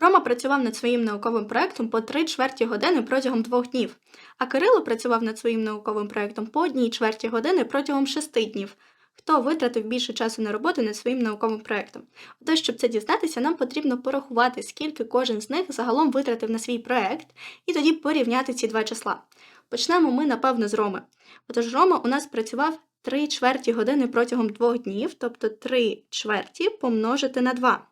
Рома працював над своїм науковим проєктом по 3 чверті години протягом двох днів, а Кирило працював над своїм науковим проєктом по одній чверті години протягом шести днів. Хто витратив більше часу на роботу над своїм науковим проєктом? Отож, щоб це дізнатися, нам потрібно порахувати, скільки кожен з них загалом витратив на свій проєкт, і тоді порівняти ці два числа. Почнемо ми, напевно, з Роми. Отож, Рома у нас працював 3 чверті години протягом двох днів, тобто 3 чверті помножити на 2.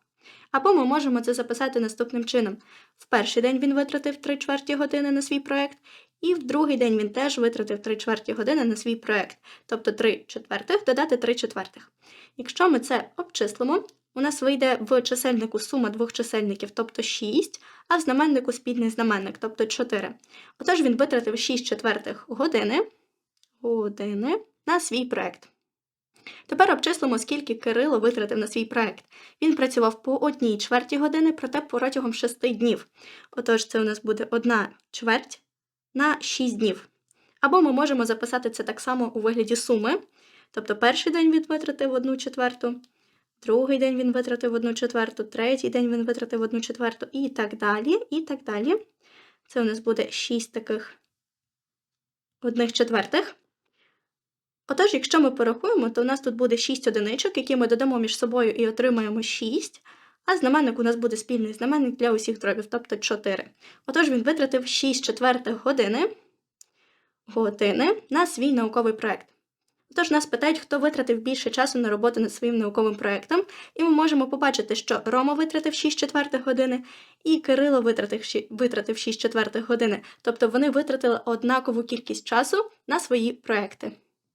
Або ми можемо це записати наступним чином. В перший день він витратив 3 чверті години на свій проєкт, і в другий день він теж витратив 3 чверті години на свій проєкт, тобто 3 четвертих додати 3 четвертих. Якщо ми це обчислимо, у нас вийде в чисельнику сума двох чисельників, тобто 6, а в знаменнику спільний знаменник, тобто 4. Отож він витратив 6 четвертих години, години на свій проєкт. Тепер обчислимо, скільки Кирило витратив на свій проєкт. Він працював по одній чверті години, проте протягом 6 днів. Отож, це у нас буде одна чверть на 6 днів. Або ми можемо записати це так само у вигляді суми. Тобто перший день він витратив одну четверту, другий день він витратив одну четверту, третій день він витратив одну четверту і так далі. І так далі. Це у нас буде 6 таких одних четвертих. Отож, якщо ми порахуємо, то у нас тут буде 6 одиничок, які ми додамо між собою і отримаємо 6, а знаменник у нас буде спільний знаменник для усіх дробів, тобто 4. Отож, він витратив 6 четвертих години, години на свій науковий проєкт. Отож, нас питають, хто витратив більше часу на роботу над своїм науковим проєктом, і ми можемо побачити, що Рома витратив 6 четвертих години, і Кирило витратив, витратив 6 четвертих години. Тобто вони витратили однакову кількість часу на свої проекти.